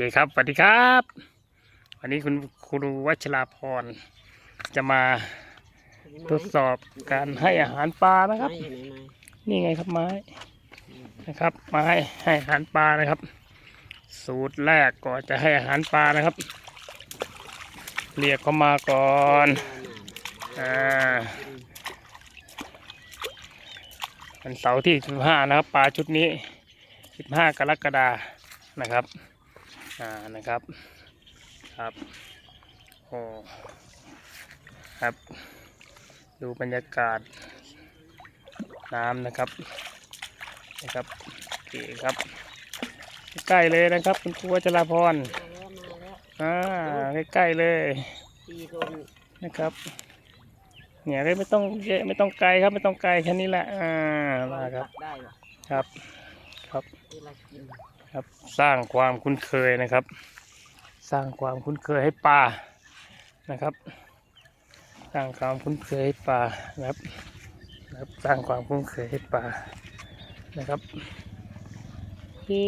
เคครับสวัสดีครับ วันนี้คุณครูวัชราพรจะมาทดสอบการให้อาหารปลานะครับไม้อยู่ไหนไม้นี่ไงครับไม้นะครับ ไม้ให้อาหารปลานะครับ สูตรแรกก่อนจะให้อาหารปลานะครับ เรียกเขามาก่อนอ่าวันเสาร์ที่15นะครับปลาชุดนี้ 15 กรกฎานะครับ อ่านะครับครับโอ้ครับ ดูบรรยากาศน้ำนะครับนะครับโอเคครับ ใกล้เลยนะครับ คุณครูวัชราพรมาแล้วมาแล้วอ่าใกล้ๆเลยตีโดนนะครับเนี่ยก็ไม่ต้องเยอะไม่ต้องไกลครับไม่ต้องไกลแค่นี้แหละอ่ามาครับตักได้หรอครับครับเวลากิน ครับ สร้างความคุ้นเคยนะครับ สร้างความคุ้นเคยให้ปลานะครับ สร้างความคุ้นเคยให้ปลานะครับนะครับสร้างความคุ้นเคยให้ปลานะครับเย้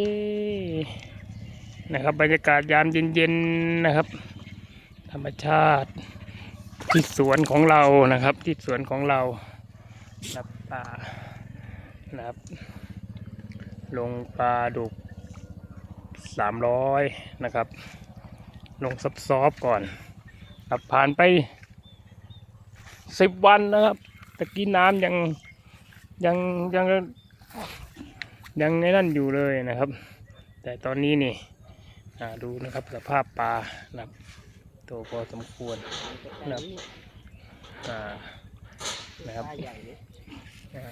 นะครับบรรยากาศยามเย็นๆนะครับ ธรรมชาติที่สวนของเรานะครับ ที่สวนของเรานับปลานะครับ ลงปลาดุก สามร้อยนะครับ ลงซับซอบก่อนครับผ่านไปสิบวันนะครับตะกี้น้ำยังยังยังยังในนั่นอยู่เลยนะครับ แต่ตอนนี้นี่ดูนะครับสภาพปลานะครับโตพอสมควรนะครับนะครับปลาใหญ่เลยอ่า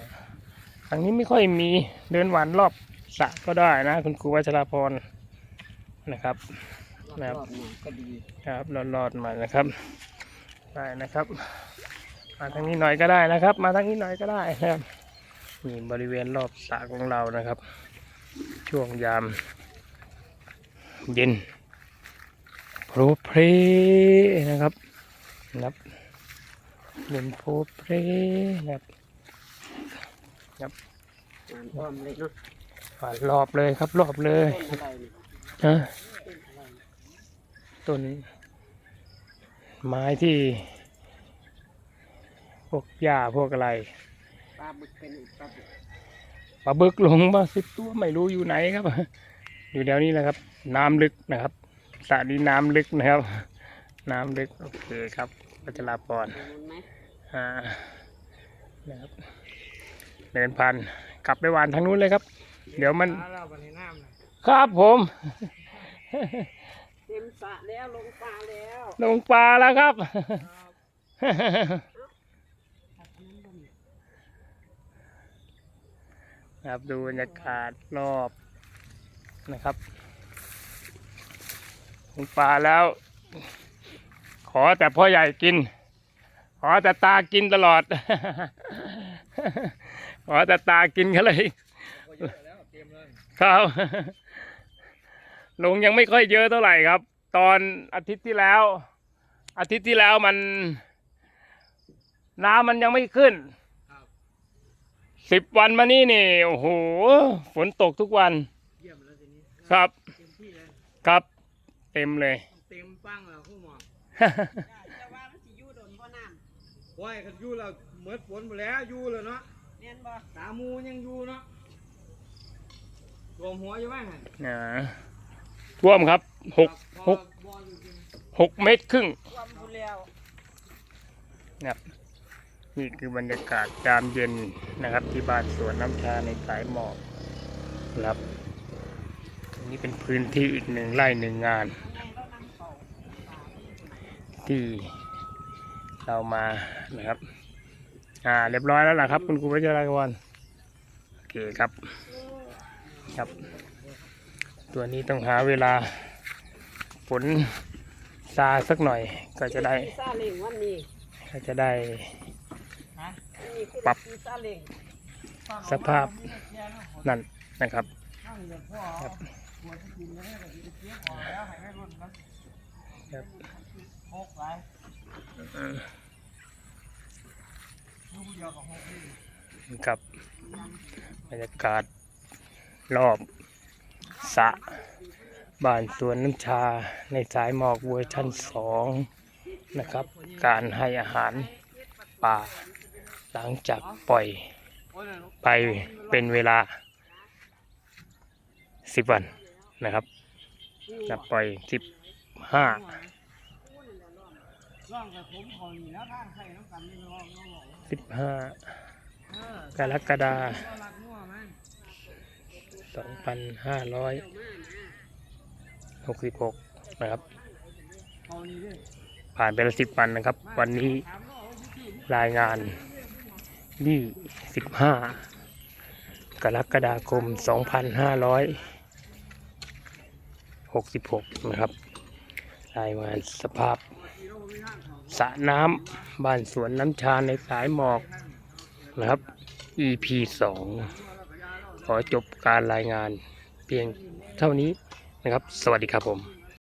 ทางนี้ไม่ค่อยมีเดินหวานรอบสระก็ได้นะ คุณครูวัชราพร นะครับรอบๆหน่อยก็ดีครับรอดๆมานะครับได้นะครับ มาทางนี้หน่อยก็ได้นะครับ มาทางนี้หน่อยก็ได้นะครับนี่บริเวณรอบสระของเรานะครับ ช่วงยาม เย็นโพรเพรนะครับนะครับเย็นโพรเพรนะครับงานอ้อมเลยเนาะอ่ารอบเลยครับรอบเลยต้ นอะไรเนี่ยฮะต้นอะไรต้นไม้ที่ พวกหญ้าพวกอะไรปลาบึกเป็นปลาบึกปลาบึกลงมาสิบตัวไม่รู้อยู่ไหนครับ อยู่แถวนี้นะครับ น้ำลึกนะครับสระนี้น้ำลึกนะครับ น้ำลึกโอเคครับพัชราพรเห็นไหมอ่านะครับเดินผ่านกลับไปหวานทางนู้นเลยครับ เดี๋ยวมัน เราบันในน้ำนะครับผมเต็มสระแล้วลงปลาแล้วลงปลาแล้วครับ ครับดูบรรยากาศรอบนะครับลงปลาแล้ว ขอแต่พ่อใหญ่กิน ขอแต่ตากินตลอด ขอแต่ตากินเขาเลยก็เยอะแล้วเตรียมเลยครับ ลงยังไม่ค่อยเยอะเท่าไหร่ครับ ตอนอาทิตย์ที่แล้ว อาทิตย์ที่แล้วมัน น้ำมันยังไม่ขึ้นครับสิบวันมานี่นี่โอ้โหฝนตกทุกวันเยี่ยมแล้วทีนี้ครับเต็มที่เลยครับเต็มเลย เต็มปั้งแล้วคู่หมอกแต่ว่ามันสิอยู่โดนบ่น้ว่ายกันอยู่แล้วเหมือนฝนหมดแล้วอยู่เลยเนาะำเนียนบ่ตามูยังอยู่เนาะรวมหัวอยู่บ้างไงอ่า ท่วมครับหกหกบอลอยู่จริงหกเมตรครึ่งความบุแล้วนะครับนี่คือบรรยากาศยามเย็นนะครับ ที่บ้านสวนน้ำชาในสายหมอกนะครับอันนี้เป็นพื้นที่อีกหนึ่งไร่หนึ่งงาน ที่เรามานะครับ อ่าเรียบร้อยแล้วล่ะครับ คุณครูวัชรากรโอเคครับ ครับ ตัวนี้ต้องหาเวลาฝนซาสักหน่อยก็จะได้ ซาเล้งวันนี้ก็จะได้ นี่คือปรับ ซาเล้งสภาพนั่นนะครับ ครับครับกับบรรยากาศรอบ สะบ้านสวนน้ำชาในสายหมอกเวอร์ชันสองนะครับ การให้อาหารป่า หลังจากปล่อยไปเป็นเวลาสิบวันนะครับนับปล่อยสิบห้าสิบห้ากรกฎาลักงัวมัน สองพันห้าร้อยหกสิบหกนะครับ ผ่านไปล้วสิบวันนะครับ วันนี้ถามน้องาพี่รายงานยี่สิบห้ากรกฎาคมสองพันห้าร้อยหกสิบหกนะครับ รายงานสภาพสระน้ำบ้านสวนน้ำชาในสายหมอกนะครับ EP สอง ขอจบการรายงานเพียงเท่านี้นะครับ สวัสดีครับผม